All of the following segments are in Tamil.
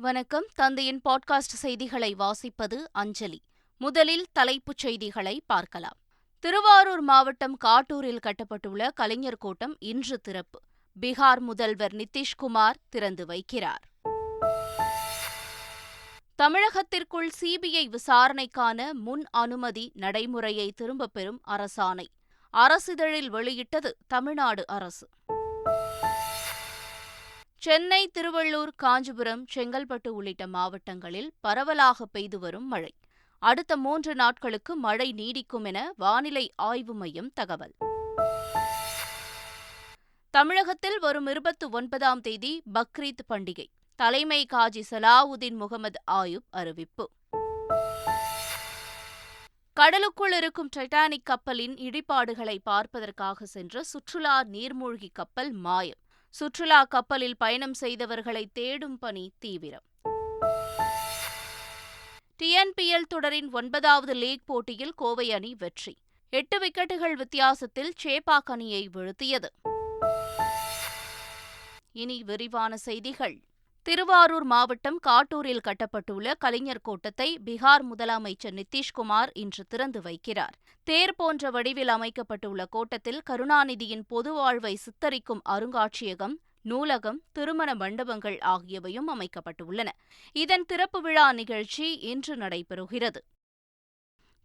வணக்கம். தந்தையின் பாட்காஸ்ட் செய்திகளை வாசிப்பது அஞ்சலி. முதலில் தலைப்புச் செய்திகளை பார்க்கலாம். திருவாரூர் மாவட்டம் காட்டூரில் கட்டப்பட்டுள்ள கலைஞர் கோட்டம் இன்று திறப்பு. பீகார் முதல்வர் நிதிஷ்குமார் திறந்து வைக்கிறார். தமிழகத்திற்குள் சிபிஐ விசாரணைக்கான முன் அனுமதி நடைமுறையை திரும்பப் பெறும் அரசாணை. அரசிதழில் வெளியிட்டது தமிழ்நாடு அரசு. சென்னை திருவள்ளூர் காஞ்சிபுரம் செங்கல்பட்டு உள்ளிட்ட மாவட்டங்களில் பரவலாக பெய்து வரும் மழை. அடுத்த மூன்று நாட்களுக்கு மழை நீடிக்கும் என வானிலை ஆய்வு மையம் தகவல். தமிழகத்தில் வரும் இருபத்தி ஒன்பதாம் தேதி பக்ரீத் பண்டிகை. தலைமை காஜி சலாவுதீன் முகமது ஆயுப் அறிவிப்பு. கடலுக்குள் இருக்கும் டைட்டானிக் கப்பலின் இடிபாடுகளை பார்ப்பதற்காக சென்ற சுற்றுலா நீர்மூழ்கி கப்பல் மாயம். சுற்றுலா கப்பலில் பயணம் செய்தவர்களை தேடும் பணி தீவிரம். டிஎன்பிஎல் தொடரின் ஒன்பதாவது லீக் போட்டியில் கோவை அணி வெற்றி. எட்டு விக்கெட்டுகள் வித்தியாசத்தில் சேப்பாக் அணியை வீழ்த்தியது. இனி விரிவான செய்திகள். திருவாரூர் மாவட்டம் காட்டூரில் கட்டப்பட்டுள்ள கலைஞர் கோட்டத்தை பீகார் முதலமைச்சர் நிதிஷ்குமார் இன்று திறந்து வைக்கிறார். தேர் போன்ற வடிவில் அமைக்கப்பட்டுள்ள கோட்டத்தில் கருணாநிதியின் பொது வாழ்வை சித்தரிக்கும் அருங்காட்சியகம் நூலகம் திருமண மண்டபங்கள் ஆகியவையும் அமைக்கப்பட்டுள்ளன. இதன் திறப்பு விழா நிகழ்ச்சி இன்று நடைபெறுகிறது.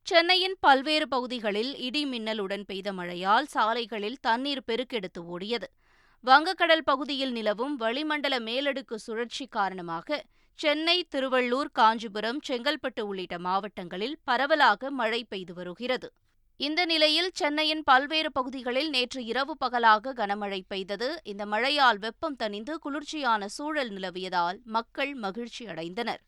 சென்னையின் பல்வேறு பகுதிகளில் இடி மின்னலுடன் பெய்த மழையால் சாலைகளில் தண்ணீர் பெருக்கெடுத்து ஓடியது. வங்கக்கடல் பகுதியில் நிலவும் வளிமண்டல மேலடுக்கு சுழற்சி காரணமாக சென்னை திருவள்ளூர் காஞ்சிபுரம் செங்கல்பட்டு உள்ளிட்ட மாவட்டங்களில் பரவலாக மழை பெய்து வருகிறது. இந்த நிலையில் சென்னையின் பல்வேறு பகுதிகளில் நேற்று இரவு பகலாக கனமழை பெய்தது. இந்த மழையால் வெப்பம் தணிந்து குளிர்ச்சியான சூழல் நிலவியதால் மக்கள் மகிழ்ச்சி அடைந்தனர்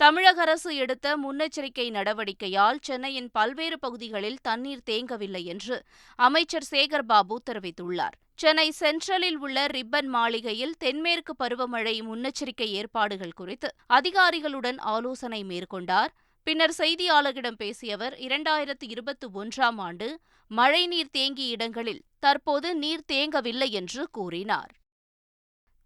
தமிழக அரசு எடுத்த முன்னெச்சரிக்கை நடவடிக்கையால் சென்னையின் பல்வேறு பகுதிகளில் தண்ணீர் தேங்கவில்லை என்று அமைச்சர் சேகர்பாபு தெரிவித்துள்ளார். சென்னை சென்ட்ரலில் உள்ள ரிப்பன் மாளிகையில் தென்மேற்கு பருவமழை முன்னெச்சரிக்கை ஏற்பாடுகள் குறித்து அதிகாரிகளுடன் ஆலோசனை மேற்கொண்டார். பின்னர் செய்தியாளர்களிடம் பேசிய அவர் இரண்டாயிரத்து இருபத்தி ஒன்றாம் ஆண்டு மழைநீர் தேங்கிய இடங்களில் தற்போது நீர் தேங்கவில்லை என்று கூறினார்.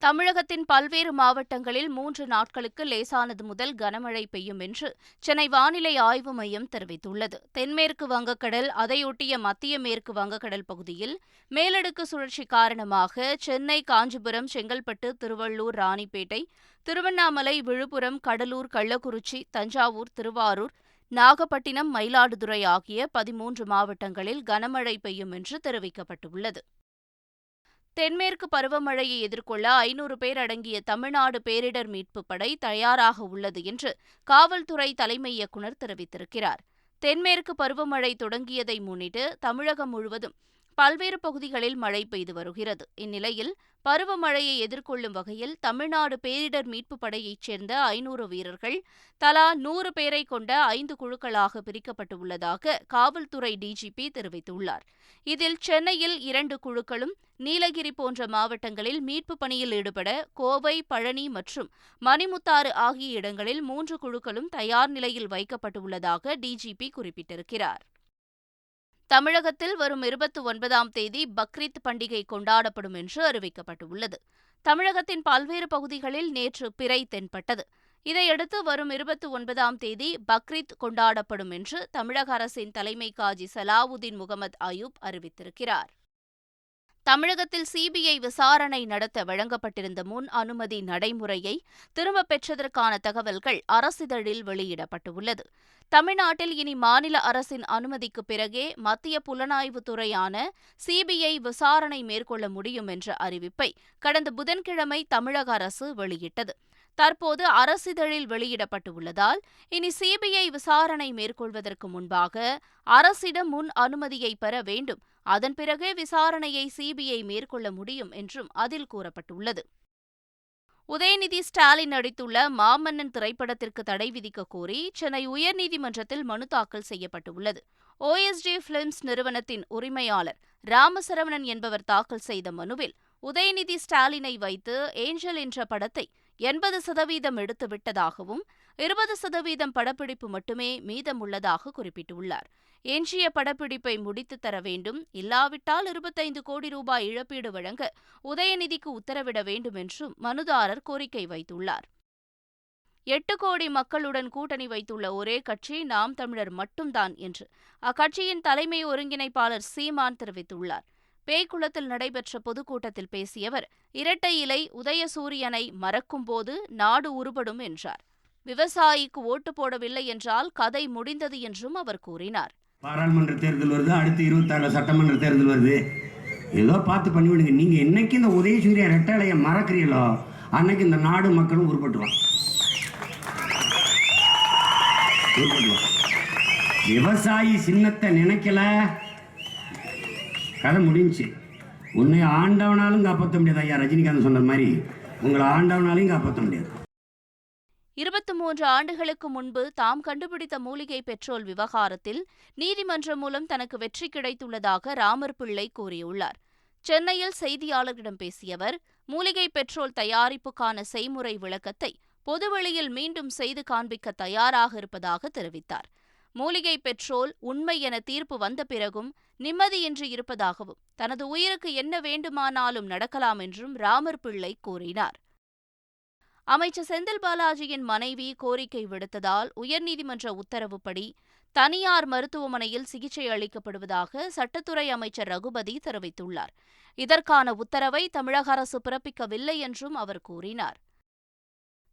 தமிழகத்தின் பல்வேறு மாவட்டங்களில் மூன்று நாட்களுக்கு லேசானது முதல் கனமழை பெய்யும் என்று சென்னை வானிலை ஆய்வு மையம் தெரிவித்துள்ளது. தென்மேற்கு வங்கக்கடல் அதையொட்டிய மத்திய மேற்கு வங்கக்கடல் பகுதியில் மேலடுக்கு சுழற்சி காரணமாக சென்னை காஞ்சிபுரம் செங்கல்பட்டு திருவள்ளூர் ராணிப்பேட்டை திருவண்ணாமலை விழுப்புரம் கடலூர் கள்ளக்குறிச்சி தஞ்சாவூர் திருவாரூர் நாகப்பட்டினம் மயிலாடுதுறை ஆகிய பதிமூன்று மாவட்டங்களில் கனமழை பெய்யும் என்று தெரிவிக்கப்பட்டுள்ளது. தென்மேற்கு பருவமழையை எதிர்கொள்ள ஐநூறு பேர் அடங்கிய தமிழ்நாடு பேரிடர் மீட்புப் படை தயாராக உள்ளது என்று காவல்துறை தலைமை இயக்குநர் தெரிவித்திருக்கிறார். தென்மேற்கு பருவமழை தொடங்கியதை முன்னிட்டு தமிழகம் முழுவதும் பல்வேறு பகுதிகளில் மழை பெய்து வருகிறது. இந்நிலையில் பருவமழையை எதிர்கொள்ளும் வகையில் தமிழ்நாடு பேரிடர் மீட்புப் படையைச் சேர்ந்த ஐநூறு வீரர்கள் தலா நூறு பேரை கொண்ட ஐந்து குழுக்களாக பிரிக்கப்பட்டுள்ளதாக காவல்துறை டிஜிபி தெரிவித்துள்ளார். இதில் சென்னையில் இரண்டு குழுக்களும் நீலகிரி போன்ற மாவட்டங்களில் மீட்புப் பணியில் ஈடுபட கோவை பழனி மற்றும் மணிமுத்தாறு ஆகிய இடங்களில் மூன்று குழுக்களும் தயார் நிலையில் வைக்கப்பட்டுள்ளதாக டிஜிபி குறிப்பிட்டிருக்கிறார். தமிழகத்தில் வரும் இருபத்தி ஒன்பதாம் தேதி பக்ரீத் பண்டிகை கொண்டாடப்படும் என்று அறிவிக்கப்பட்டுள்ளது. தமிழகத்தின் பல்வேறு பகுதிகளில் நேற்று பிறை தென்பட்டது. இதையடுத்து வரும் இருபத்தி ஒன்பதாம் தேதி பக்ரீத் கொண்டாடப்படும் என்று தமிழக அரசின் தலைமை காஜி சலாவுதீன் முகமது அயூப் அறிவித்திருக்கிறார். தமிழகத்தில் சிபிஐ விசாரணை நடத்த வழங்கப்பட்டிருந்த முன் அனுமதி நடைமுறையை திரும்பப் பெற்றதற்கான தகவல்கள் அரசிதழில் வெளியிடப்பட்டுள்ளது. தமிழ்நாட்டில் இனி மாநில அரசின் அனுமதிக்கு பிறகே மத்திய புலனாய்வுத்துறையான சிபிஐ விசாரணை மேற்கொள்ள முடியும் என்ற அறிவிப்பை கடந்த புதன்கிழமை தமிழக அரசு வெளியிட்டது. தற்போது அரசிதழில் வெளியிடப்பட்டுள்ளதால் இனி சிபிஐ விசாரணை மேற்கொள்வதற்கு முன்பாக அரசிடம் முன் அனுமதியை பெற வேண்டும் அதன் பிறகே விசாரணையை சிபிஐ மேற்கொள்ள முடியும் என்றும் அதில் கூறப்பட்டுள்ளது. உதயநிதி ஸ்டாலின் நடித்துள்ள மாமன்னன் திரைப்படத்திற்கு தடை விதிக்க கோரி சென்னை உயர்நீதிமன்றத்தில் மனு தாக்கல் செய்யப்பட்டுள்ளது. ஓஎஸ்டி பிலிம்ஸ் நிறுவனத்தின் உரிமையாளர் ராமசரவணன் என்பவர் தாக்கல் செய்த மனுவில் உதயநிதி ஸ்டாலினை வைத்து ஏஞ்சல் என்ற படத்தை எண்பது சதவீதம் எடுத்துவிட்டதாகவும் இருபது சதவீதம் படப்பிடிப்பு மட்டுமே மீதமுள்ளதாக குறிப்பிட்டுள்ளார். எஞ்சிய படப்பிடிப்பை முடித்து தர வேண்டும் இல்லாவிட்டால் இருபத்தைந்து கோடி ரூபாய் இழப்பீடு வழங்க உதயநிதிக்கு உத்தரவிட வேண்டும் என்றும் மனுதாரர் கோரிக்கை வைத்துள்ளார். எட்டு கோடி மக்களுடன் கூட்டணி வைத்துள்ள ஒரே கட்சி நாம் தமிழர் மட்டும்தான் என்று அக்கட்சியின் தலைமை ஒருங்கிணைப்பாளர் சீமான் தெரிவித்துள்ளார். பேய்குளத்தில் நடைபெற்ற பொதுக்கூட்டத்தில் பேசிய அவர் இரட்டை இலை உதயசூரியனை மறக்கும்போது நாடு உருபடும் என்றார். விவசாயிக்கு ஓட்டு போடவில்லை என்றால் கதை முடிந்தது என்றும் அவர் கூறினார். பாராளுமன்ற தேர்தல் வருது அடுத்து இருபத்தாறு சட்டமன்ற தேர்தல் வருது. ஏதோ பார்த்து பண்ணிவிடுங்க நீங்கள் என்னைக்கு இந்த உதயசூரிய ரெட்டலையை மறக்கிறீங்களோ அன்னைக்கு இந்த நாடு மக்களும் உருப்பட்டுவான் உருப்பட்டுவான் விவசாயி சின்னத்தை நினைக்கல. கதை முடிஞ்சு உன்னை ஆண்டவனாலும் காப்பாற்ற முடியாது ஐயா. ரஜினிகாந்த் சொன்ன மாதிரி உங்களை ஆண்டவனாலையும் காப்பாற்ற முடியாது. இருபத்தி மூன்று ஆண்டுகளுக்கு முன்பு தாம் கண்டுபிடித்த மூலிகை பெட்ரோல் விவகாரத்தில் நீதிமன்றம் மூலம் தனக்கு வெற்றி கிடைத்துள்ளதாக ராமர் பிள்ளை கூறியுள்ளார். சென்னையில் செய்தியாளர்களிடம் பேசிய அவர் மூலிகை பெட்ரோல் தயாரிப்புக்கான செய்முறை விளக்கத்தை பொதுவெளியில் மீண்டும் செய்து காண்பிக்க தயாராக இருப்பதாக தெரிவித்தார். மூலிகை பெட்ரோல் உண்மை என தீர்ப்பு வந்த பிறகும் நிம்மதியின்றி இருப்பதாகவும் தனது உயிருக்கு என்ன வேண்டுமானாலும் நடக்கலாம் என்றும் ராமர் பிள்ளை கூறினார். அமைச்சர் செந்தில் பாலாஜியின் மனைவி கோரிக்கை விடுத்ததால் உயர்நீதிமன்ற உத்தரவுப்படி தனியார் மருத்துவமனையில் சிகிச்சை அளிக்கப்படுவதாக சட்டத்துறை அமைச்சர் ரகுபதி தெரிவித்துள்ளார். இதற்கான உத்தரவை தமிழக அரசு பிறப்பிக்கவில்லை என்றும் அவர் கூறினார்.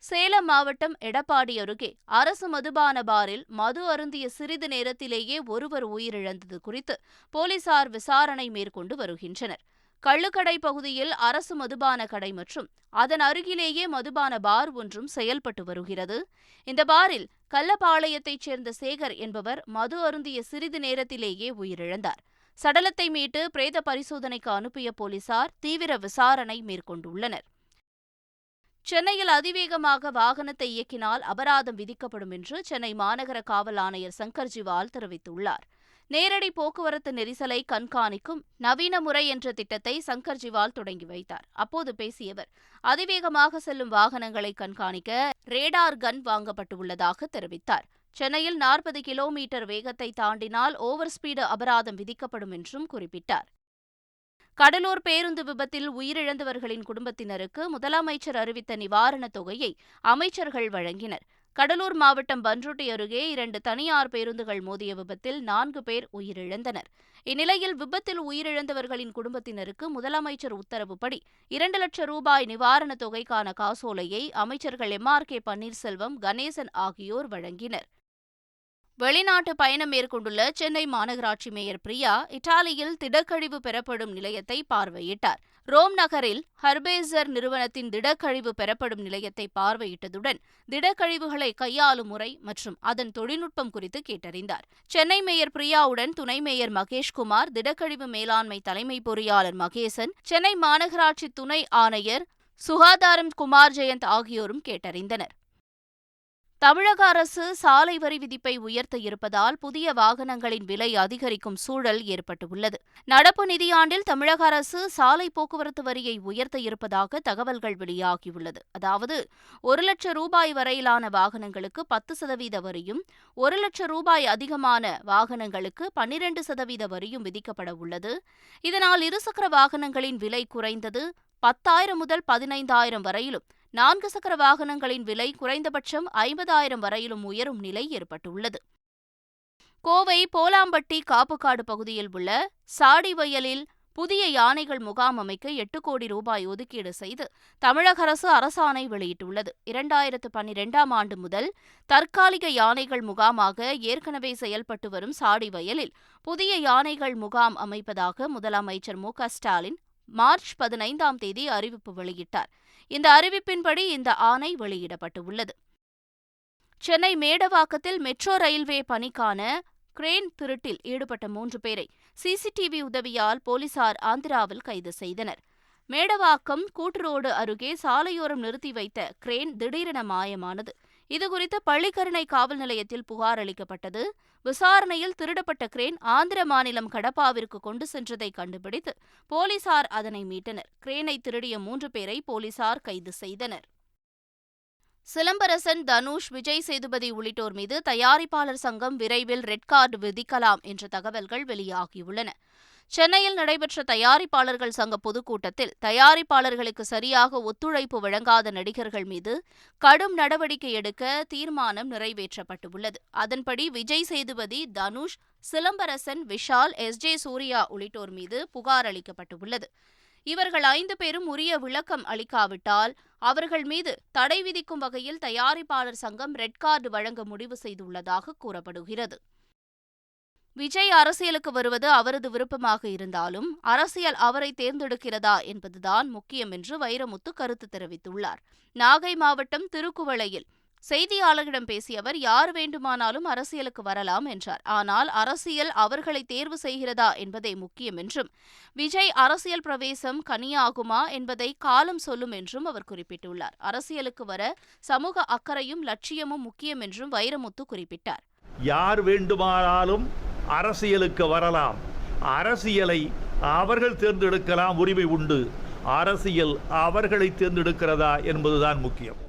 சேலம் மாவட்டம் எடப்பாடி அருகே அரசு மதுபான பாரில் மது அருந்திய சிறிது நேரத்திலேயே ஒருவர் உயிரிழந்தது குறித்து போலீசார் விசாரணை மேற்கொண்டு வருகின்றனர். கள்ளுக்கடை பகுதியில் அரசு மதுபான கடை மற்றும் அதன் அருகிலேயே மதுபான பார் ஒன்றும் செயல்பட்டு வருகிறது. இந்த பாரில் கள்ளப்பாளையத்தைச் சேர்ந்த சேகர் என்பவர் மது அருந்திய சிறிது நேரத்திலேயே உயிரிழந்தார். சடலத்தை மீட்டு பிரேத பரிசோதனைக்கு அனுப்பிய போலீசார் தீவிர விசாரணை மேற்கொண்டுள்ளனர். சென்னையில் அதிவேகமாக வாகனத்தை இயக்கினால் அபராதம் விதிக்கப்படும் என்று சென்னை மாநகர காவல் ஆணையர் சங்கர் ஜிவால் தெரிவித்துள்ளார். நேரடி போக்குவரத்து நெரிசலை கண்காணிக்கும் நவீன முறை என்ற திட்டத்தை சங்கர் ஜிவால் தொடங்கி வைத்தார். அப்போது பேசியவர் அதிவேகமாக செல்லும் வாகனங்களை கண்காணிக்க ரேடார் கன் வாங்கப்பட்டுள்ளதாக தெரிவித்தார். சென்னையில் நாற்பது கிலோமீட்டர் வேகத்தை தாண்டினால் ஓவர் ஸ்பீடு அபராதம் விதிக்கப்படும் என்றும் குறிப்பிட்டார். கடலூர் பேருந்து விபத்தில் உயிரிழந்தவர்களின் குடும்பத்தினருக்கு முதலமைச்சர் அறிவித்த நிவாரணத் தொகையை அமைச்சர்கள் வழங்கினர். கடலூர் மாவட்டம் பன்ருட்டி அருகே இரண்டு தனியார் பேருந்துகள் மோதிய விபத்தில் நான்கு பேர் உயிரிழந்தனர். இந்நிலையில் விபத்தில் உயிரிழந்தவர்களின் குடும்பத்தினருக்கு முதலமைச்சர் உத்தரவுப்படி இரண்டு லட்சம் ரூபாய் நிவாரணத் தொகைக்கான காசோலையை அமைச்சர்கள் M. R. K. Panneerselvam Ganesan ஆகியோர் வழங்கினர். வெளிநாட்டு பயணம் மேற்கொண்டுள்ள சென்னை மாநகராட்சி மேயர் பிரியா இத்தாலியில் திடக்கழிவு பெறப்படும் நிலையத்தை பார்வையிட்டார். ரோம் நகரில் ஹர்பேசர் நிறுவனத்தின் திடக்கழிவு பெறப்படும் நிலையத்தை பார்வையிட்டதுடன் திடக்கழிவுகளை கையாளும் முறை மற்றும் அதன் தொழில்நுட்பம் குறித்து கேட்டறிந்தார். சென்னை மேயர் பிரியாவுடன் துணை மேயர் மகேஷ்குமார் திடக்கழிவு மேலாண்மை தலைமை பொறியாளர் மகேசன் சென்னை மாநகராட்சி துணை ஆணையர் சுகாதாரம் குமார் ஜெயந்த் ஆகியோரும் கேட்டறிந்தனர். தமிழக அரசு சாலை வரி விதிப்பை உயர்த்த இருப்பதால் புதிய வாகனங்களின் விலை அதிகரிக்கும் சூழல் ஏற்பட்டுள்ளது. நடப்பு நிதியாண்டில் தமிழக அரசு சாலை போக்குவரத்து வரியை உயர்த்த இருப்பதாக தகவல்கள் வெளியாகியுள்ளது. அதாவது ஒரு லட்சம் ரூபாய் வரையிலான வாகனங்களுக்கு பத்து சதவீத வரியும் ஒரு லட்சம் ரூபாய் அதிகமான வாகனங்களுக்கு பன்னிரண்டு சதவீத வரியும் விதிக்கப்பட உள்ளது. இதனால் இருசக்கர வாகனங்களின் விலை குறைந்தது பத்தாயிரம் முதல் பதினைந்தாயிரம் வரையிலும் நான்கு சக்கர வாகனங்களின் விலை குறைந்தபட்சம் ஐம்பதாயிரம் வரையிலும் உயரும் நிலை ஏற்பட்டுள்ளது. கோவை போலாம்பட்டி காப்புக்காடு பகுதியில் உள்ள சாடி வயலில் புதிய யானைகள் முகாம் அமைக்க எட்டு கோடி ரூபாய் ஒதுக்கீடு செய்து தமிழக அரசு அரசாணை வெளியிட்டுள்ளது. இரண்டாயிரத்து பன்னிரெண்டாம் ஆண்டு முதல் தற்காலிக யானைகள் முகாமாக ஏற்கனவே செயல்பட்டு வரும் சாடி வயலில் புதிய யானைகள் முகாம் அமைப்பதாக முதலமைச்சர் மு ஸ்டாலின் மார்ச் பதினைந்தாம் தேதி அறிவிப்பு வெளியிட்டார். இந்த அறிவிப்பின்படி இந்த ஆணை வெளியிடப்பட்டுள்ளது. சென்னை மேடவாக்கத்தில் மெட்ரோ ரயில்வே பணிக்கான கிரேன் திருட்டில் ஈடுபட்ட மூன்று பேரை சிசிடிவி உதவியால் போலீசார் ஆந்திராவில் கைது செய்தனர். மேடவாக்கம் கூட்டுரோடு அருகே சாலையோரம் நிறுத்தி வைத்த கிரேன் திடீரென மாயமானது. இதுகுறித்து பள்ளிக்கரணை காவல் நிலையத்தில் புகார் அளிக்கப்பட்டது. விசாரணையில் திருடப்பட்ட கிரேன் ஆந்திர மாநிலம் கடப்பாவிற்கு கொண்டு சென்றதை கண்டுபிடித்து போலீசார் அதனை மீட்டனர். கிரேனை திருடிய மூன்று பேரை போலீசார் கைது செய்தனர். சிலம்பரசன் தனுஷ் விஜய் சேதுபதி உள்ளிட்டோர் மீது தயாரிப்பாளர் சங்கம் விரைவில் ரெட் கார்டு விதிக்கலாம் என்ற தகவல்கள் வெளியாகியுள்ளன. சென்னையில் நடைபெற்ற தயாரிப்பாளர்கள் சங்க பொதுக்கூட்டத்தில் தயாரிப்பாளர்களுக்கு சரியாக ஒத்துழைப்பு வழங்காத நடிகர்கள் மீது கடும் நடவடிக்கை எடுக்க தீர்மானம் நிறைவேற்றப்பட்டுள்ளது. அதன்படி விஜய் சேதுபதி தனுஷ் சிலம்பரசன் விஷால் எஸ். ஜே. சூர்யா உள்ளிட்டோர் மீது புகார் அளிக்கப்பட்டுள்ளது. இவர்கள் ஐந்து பேரும் உரிய விளக்கம் அளிக்காவிட்டால் அவர்கள் மீது தடை விதிக்கும் வகையில் தயாரிப்பாளர் சங்கம் ரெட் கார்டு வழங்க முடிவு செய்துள்ளதாக கூறப்படுகிறது. விஜய் அரசியலுக்கு வருவது அவரது விருப்பமாக இருந்தாலும் அரசியல் அவரை தேர்ந்தெடுக்கிறதா என்பதுதான் முக்கியம் என்று வைரமுத்து கருத்து தெரிவித்துள்ளார். நாகை மாவட்டம் திருக்குவளையில் செய்தியாளர்களிடம் பேசிய அவர் யார் வேண்டுமானாலும் அரசியலுக்கு வரலாம் என்றார். ஆனால் அரசியல் அவர்களை தேர்வு செய்கிறதா என்பதே முக்கியம் என்றும் விஜய் அரசியல் பிரவேசம் கனியாகுமா என்பதை காலம் சொல்லும் என்றும் அவர் குறிப்பிட்டுள்ளார். அரசியலுக்கு வர சமூக அக்கறையும் லட்சியமும் முக்கியம் என்றும் வைரமுத்து குறிப்பிட்டார். யார் வேண்டுமானாலும் அரசியலுக்கு வரலாம். அரசியலை அவர்கள் தேர்ந்தெடுக்கலாம் உரிமை உண்டு. அரசியல் அவர்களை தேர்ந்தெடுக்கிறதா என்பதுதான் முக்கியம்.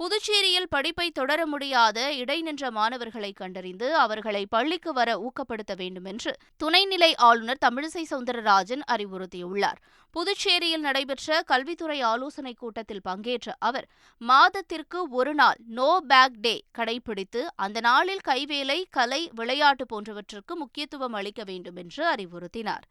புதுச்சேரியில் படிப்பை தொடர முடியாத இடைநின்ற மாணவர்களை கண்டறிந்து அவர்களை பள்ளிக்கு வர ஊக்கப்படுத்த வேண்டும் என்று துணைநிலை ஆளுநர் தமிழிசை சவுந்தரராஜன் அறிவுறுத்தியுள்ளார். புதுச்சேரியில் நடைபெற்ற கல்வித்துறை ஆலோசனைக் கூட்டத்தில் பங்கேற்ற அவர் மாதத்திற்கு ஒரு நாள் நோ பேக் டே கடைபிடித்து அந்த நாளில் கைவேலை கலை விளையாட்டு போன்றவற்றுக்கு முக்கியத்துவம் அளிக்க வேண்டும் என்று அறிவுறுத்தினார்.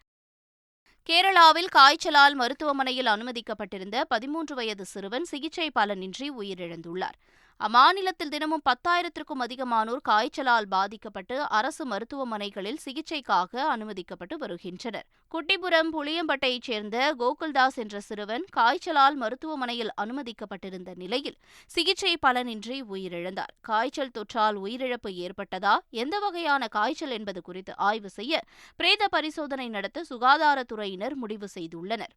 கேரளாவில் காய்ச்சலால் மருத்துவமனையில் அனுமதிக்கப்பட்டிருந்த பதிமூன்று வயது சிறுவன் சிகிச்சை பலனின்றி உயிரிழந்துள்ளார். அம்மாநிலத்தில் தினமும் பத்தாயிரத்திற்கும் அதிகமானோர் காய்ச்சலால் பாதிக்கப்பட்டு அரசு மருத்துவமனைகளில் சிகிச்சைக்காக அனுமதிக்கப்பட்டு வருகின்றனர். குட்டிபுரம் புளியம்பட்டையைச் சேர்ந்த கோகுல்தாஸ் என்ற சிறுவன் காய்ச்சலால் மருத்துவமனையில் அனுமதிக்கப்பட்டிருந்த நிலையில் சிகிச்சை பலனின்றி உயிரிழந்தார். காய்ச்சல் தொற்றால் உயிரிழப்பு ஏற்பட்டதா? எந்த வகையான காய்ச்சல் என்பது குறித்து ஆய்வு செய்ய பிரேத பரிசோதனை நடத்த சுகாதாரத்துறையினர் முடிவு செய்துள்ளனர்.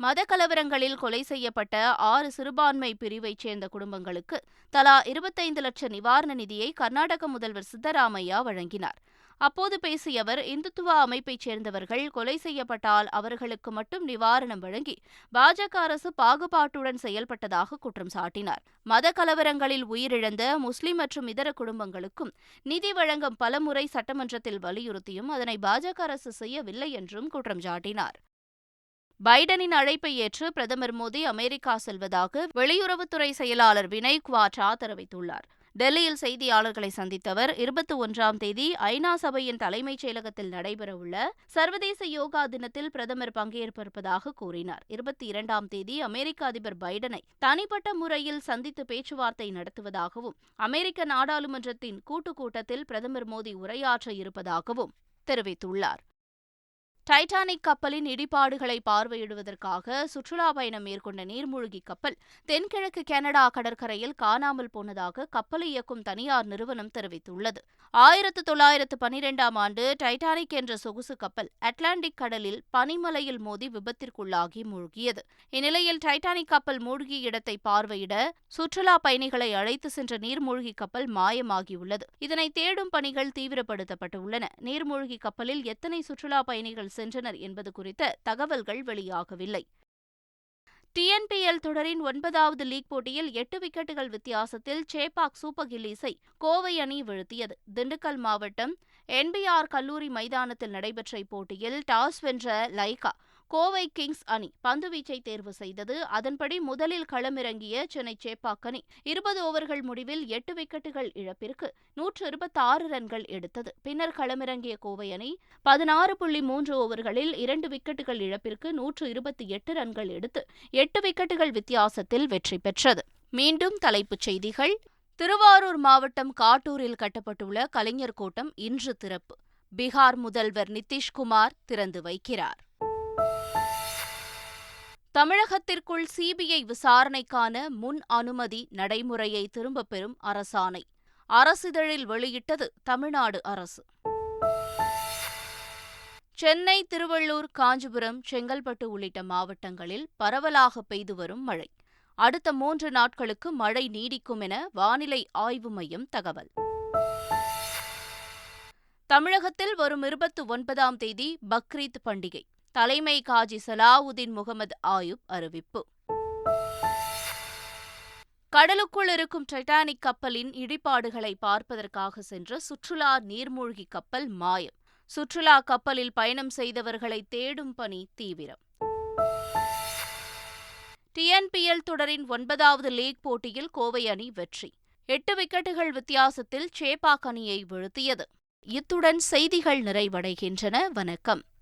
மத கலவரங்களில் கொலை செய்யப்பட்ட ஆறு சிறுபான்மை பிரிவைச் சேர்ந்த குடும்பங்களுக்கு தலா இருபத்தைந்து லட்சம் நிவாரண நிதியை கர்நாடக முதல்வர் சித்தராமையா வழங்கினார். அப்போது பேசிய அவர் இந்துத்துவ அமைப்பைச் சேர்ந்தவர்கள் கொலை செய்யப்பட்டால் அவர்களுக்கு மட்டும் நிவாரணம் வழங்கி பாஜக அரசு பாகுபாட்டுடன் செயல்பட்டதாக குற்றம் சாட்டினார். மத கலவரங்களில் உயிரிழந்த முஸ்லிம் மற்றும் இதர குடும்பங்களுக்கும் நிதி வழங்கும் பலமுறை சட்டமன்றத்தில் வலியுறுத்தியும் அதனை பாஜக அரசு செய்யவில்லை என்றும் குற்றம் சாட்டினார். பைடனின் அழைப்பை ஏற்று பிரதமர் மோடி அமெரிக்கா செல்வதாக வெளியுறவுத்துறை செயலாளர் வினய் குவாட்ரா தெரிவித்துள்ளார். டெல்லியில் செய்தியாளர்களை சந்தித்தவர் இருபத்தி ஒன்றாம் தேதி ஐநா சபையின் தலைமைச் செயலகத்தில் நடைபெறவுள்ள சர்வதேச யோகா தினத்தில் பிரதமர் பங்கேற்பிருப்பதாக கூறினார். இருபத்தி இரண்டாம் தேதி அமெரிக்க அதிபர் பைடனை தனிப்பட்ட முறையில் சந்தித்து பேச்சுவார்த்தை நடத்துவதாகவும் அமெரிக்க நாடாளுமன்றத்தின் கூட்டுக் கூட்டத்தில் பிரதமர் மோடி உரையாற்ற இருப்பதாகவும் தெரிவித்துள்ளார். டைட்டானிக் கப்பலின் இடிபாடுகளை பார்வையிடுவதற்காக சுற்றுலா பயணம் மேற்கொண்ட நீர்மூழ்கி கப்பல் தென்கிழக்கு கனடா கடற்கரையில் காணாமல் போனதாக கப்பலை இயக்கும் தனியார் நிறுவனம் தெரிவித்துள்ளது. ஆயிரத்து தொள்ளாயிரத்து பனிரெண்டாம் ஆண்டு டைட்டானிக் என்ற சொகுசு கப்பல் அட்லாண்டிக் கடலில் பனிமலையில் மோதி விபத்திற்குள்ளாகி மூழ்கியது. இந்நிலையில் டைட்டானிக் கப்பல் மூழ்கிய இடத்தை பார்வையிட சுற்றுலா பயணிகளை அழைத்து சென்ற நீர்மூழ்கி கப்பல் மாயமாகியுள்ளது. இதனை தேடும் பணிகள் தீவிரப்படுத்தப்பட்டுள்ளன. நீர்மூழ்கி கப்பலில் எத்தனை சுற்றுலா பயணிகள் சென்றனர் என்பது குறித்த தகவல்கள் வெளியாகவில்லை. டிஎன்பிஎல் தொடரின் ஒன்பதாவது லீக் போட்டியில் எட்டு விக்கெட்டுகள் வித்தியாசத்தில் சேப்பாக் சூப்பர் கில்லீஸை கோவை அணி வீழ்த்தியது. திண்டுக்கல் மாவட்டம் என்பிஆர் கல்லூரி மைதானத்தில் நடைபெற்ற இப்போட்டியில் டாஸ் வென்ற லைகா கோவை கிங்ஸ் அணி பந்துவீச்சை தேர்வு செய்தது. அதன்படி முதலில் களமிறங்கிய சென்னை சேப்பாக்கணி இருபது ஓவர்கள் முடிவில் எட்டு விக்கெட்டுகள் இழப்பிற்கு நூற்று இருபத்தாறு ரன்கள் எடுத்தது. பின்னர் களமிறங்கிய கோவை அணி பதினாறு புள்ளி மூன்று ஓவர்களில் இரண்டு விக்கெட்டுகள் இழப்பிற்கு நூற்று இருபத்தி எட்டு ரன்கள் எடுத்து எட்டு விக்கெட்டுகள் வித்தியாசத்தில் வெற்றி பெற்றது. மீண்டும் தலைப்புச் செய்திகள். திருவாரூர் மாவட்டம் காட்டூரில் கட்டப்பட்டுள்ள கலைஞர் கோட்டம் இன்று திறப்பு. பீகார் முதல்வர் நிதிஷ்குமார் திறந்து வைக்கிறார். தமிழகத்திற்குள் சிபிஐ விசாரணைக்கான முன் அனுமதி நடைமுறையை திரும்பப் பெறும் அரசாணை. அரசிதழில் வெளியிட்டது தமிழ்நாடு அரசு. சென்னை திருவள்ளூர் காஞ்சிபுரம் செங்கல்பட்டு உள்ளிட்ட மாவட்டங்களில் பரவலாக பெய்து வரும் மழை. அடுத்த மூன்று நாட்களுக்கு மழை நீடிக்கும் என வானிலை ஆய்வு மையம் தகவல். தமிழகத்தில் வரும் இருபத்தி ஒன்பதாம் தேதி பக்ரீத் பண்டிகை. தலைமை காஜி சலாவுதீன் முகமது ஆயுப் அறிவிப்பு. கடலுக்குள் இருக்கும் டைட்டானிக் கப்பலின் இடிபாடுகளை பார்ப்பதற்காக சென்ற சுற்றுலா நீர்மூழ்கி கப்பல் மாயம். சுற்றுலா கப்பலில் பயணம் செய்தவர்களை தேடும் பணி தீவிரம். டிஎன்பிஎல் தொடரின் ஒன்பதாவது லீக் போட்டியில் கோவை அணி வெற்றி. எட்டு விக்கெட்டுகள் வித்தியாசத்தில் சேப்பாக் அணியை வீழ்த்தியது. இத்துடன் செய்திகள் நிறைவடைகின்றன. வணக்கம்.